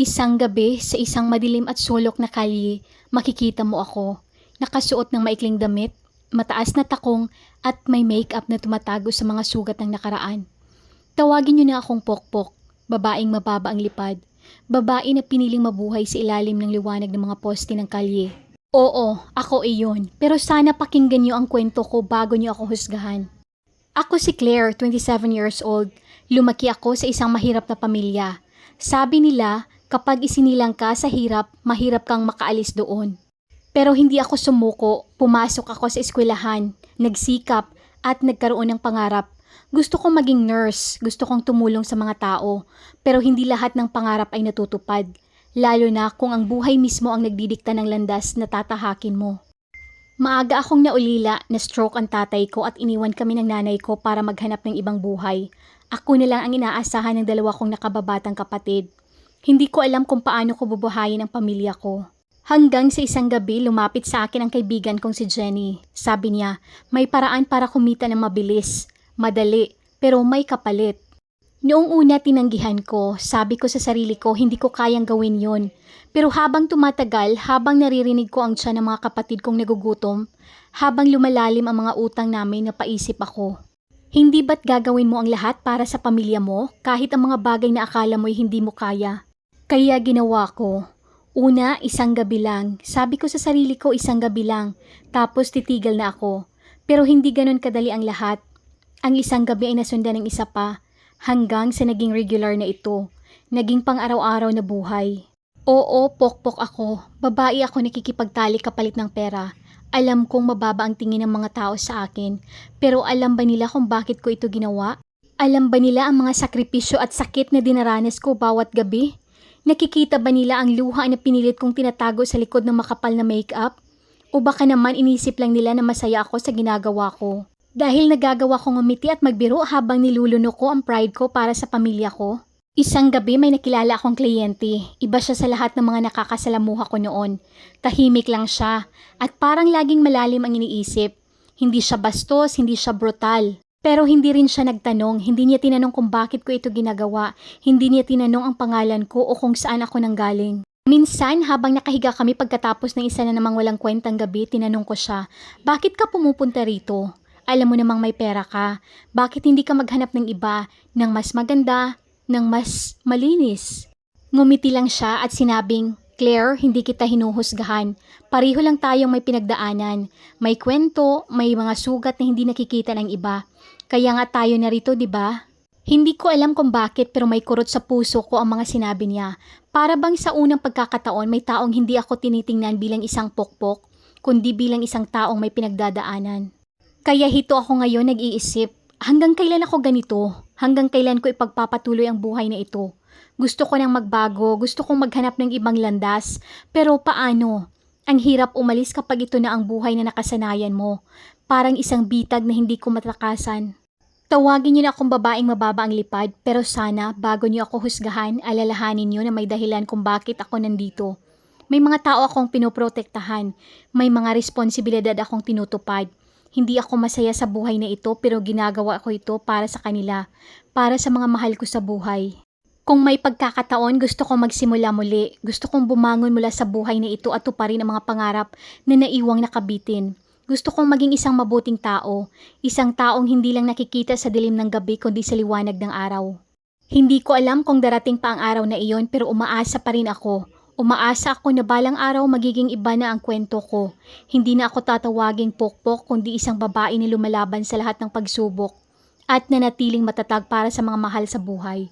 Isang gabi sa isang madilim at sulok na kalye, makikita mo ako. Nakasuot ng maikling damit, mataas na takong at may makeup na tumatago sa mga sugat ng nakaraan. Tawagin niyo na akong pokpok, babaeng mababa ang lipad. Babae na piniling mabuhay sa ilalim ng liwanag ng mga poste ng kalye. Oo, ako iyon. Pero sana pakinggan niyo ang kwento ko bago niyo ako husgahan. Ako si Claire, 27 years old. Lumaki ako sa isang mahirap na pamilya. Sabi nila, kapag isinilang ka sa hirap, mahirap kang makaalis doon. Pero hindi ako sumuko, pumasok ako sa eskwelahan, nagsikap, at nagkaroon ng pangarap. Gusto kong maging nurse, gusto kong tumulong sa mga tao, pero hindi lahat ng pangarap ay natutupad. Lalo na kung ang buhay mismo ang nagdidikta ng landas na tatahakin mo. Maaga akong naulila na stroke ang tatay ko at iniwan kami ng nanay ko para maghanap ng ibang buhay. Ako na lang ang inaasahan ng dalawa kong nakababatang kapatid. Hindi ko alam kung paano ko bubuhayin ang pamilya ko. Hanggang sa isang gabi lumapit sa akin ang kaibigan kong si Jenny. Sabi niya, may paraan para kumita ng mabilis, madali, pero may kapalit. Noong una tinanggihan ko, sabi ko sa sarili ko hindi ko kayang gawin yon. Pero habang tumatagal, habang naririnig ko ang tiyan ng mga kapatid kong nagugutom, habang lumalalim ang mga utang namin, napaisip ako. Hindi ba't gagawin mo ang lahat para sa pamilya mo kahit ang mga bagay na akala mo'y hindi mo kaya? Kaya ginawa ko. Una, isang gabi lang. Sabi ko sa sarili ko isang gabi lang. Tapos titigil na ako. Pero hindi ganon kadali ang lahat. Ang isang gabi ay nasundan ng isa pa. Hanggang sa naging regular na ito. Naging pang-araw-araw na buhay. Oo, pokpok ako. Babae ako nakikipagtali kapalit ng pera. Alam kong mababa ang tingin ng mga tao sa akin. Pero alam ba nila kung bakit ko ito ginawa? Alam ba nila ang mga sakripisyo at sakit na dinaranas ko bawat gabi? Nakikita ba nila ang luha na pinilit kong tinatago sa likod ng makapal na makeup? O baka naman inisip lang nila na masaya ako sa ginagawa ko? Dahil nagagawa kong umiti at magbiro habang niluluno ko ang pride ko para sa pamilya ko? Isang gabi may nakilala akong kliyente. Iba siya sa lahat ng mga nakakasalamuha ko noon. Tahimik lang siya at parang laging malalim ang iniisip. Hindi siya bastos, hindi siya brutal. Pero hindi rin siya nagtanong, hindi niya tinanong kung bakit ko ito ginagawa, hindi niya tinanong ang pangalan ko o kung saan ako nanggaling. Minsan, habang nakahiga kami pagkatapos ng isa na namang walang kwentang gabi, tinanong ko siya, bakit ka pumupunta rito? Alam mo namang may pera ka, bakit hindi ka maghanap ng iba, ng mas maganda, ng mas malinis? Ngumiti lang siya at sinabing, Claire, hindi kita hinuhusgahan. Pareho lang tayong may pinagdaanan. May kwento, may mga sugat na hindi nakikita ng iba. Kaya nga tayo narito, di ba? Hindi ko alam kung bakit pero may kurot sa puso ko ang mga sinabi niya. Para bang sa unang pagkakataon may taong hindi ako tinitingnan bilang isang pokpok, kundi bilang isang taong may pinagdadaanan. Kaya hito ako ngayon nag-iisip, hanggang kailan ako ganito? Hanggang kailan ko ipagpapatuloy ang buhay na ito? Gusto ko nang magbago, gusto kong maghanap ng ibang landas, pero paano? Ang hirap umalis kapag ito na ang buhay na nakasanayan mo. Parang isang bitag na hindi ko matakasan. Tawagin niyo na akong babaeng mababa ang lipad, pero sana bago niyo ako husgahan, alalahanin niyo na may dahilan kung bakit ako nandito. May mga tao akong pinoprotektahan, may mga responsibilidad akong tinutupad. Hindi ako masaya sa buhay na ito pero ginagawa ko ito para sa kanila, para sa mga mahal ko sa buhay. Kung may pagkakataon, gusto kong magsimula muli. Gusto kong bumangon mula sa buhay na ito at tuparin ang mga pangarap na naiwang nakabitin. Gusto kong maging isang mabuting tao, isang taong hindi lang nakikita sa dilim ng gabi kundi sa liwanag ng araw. Hindi ko alam kung darating pa ang araw na iyon pero umaasa pa rin ako. Umaasa ako na balang araw magiging iba na ang kwento ko. Hindi na ako tatawaging pokpok kundi isang babae na lumalaban sa lahat ng pagsubok at nanatiling matatag para sa mga mahal sa buhay.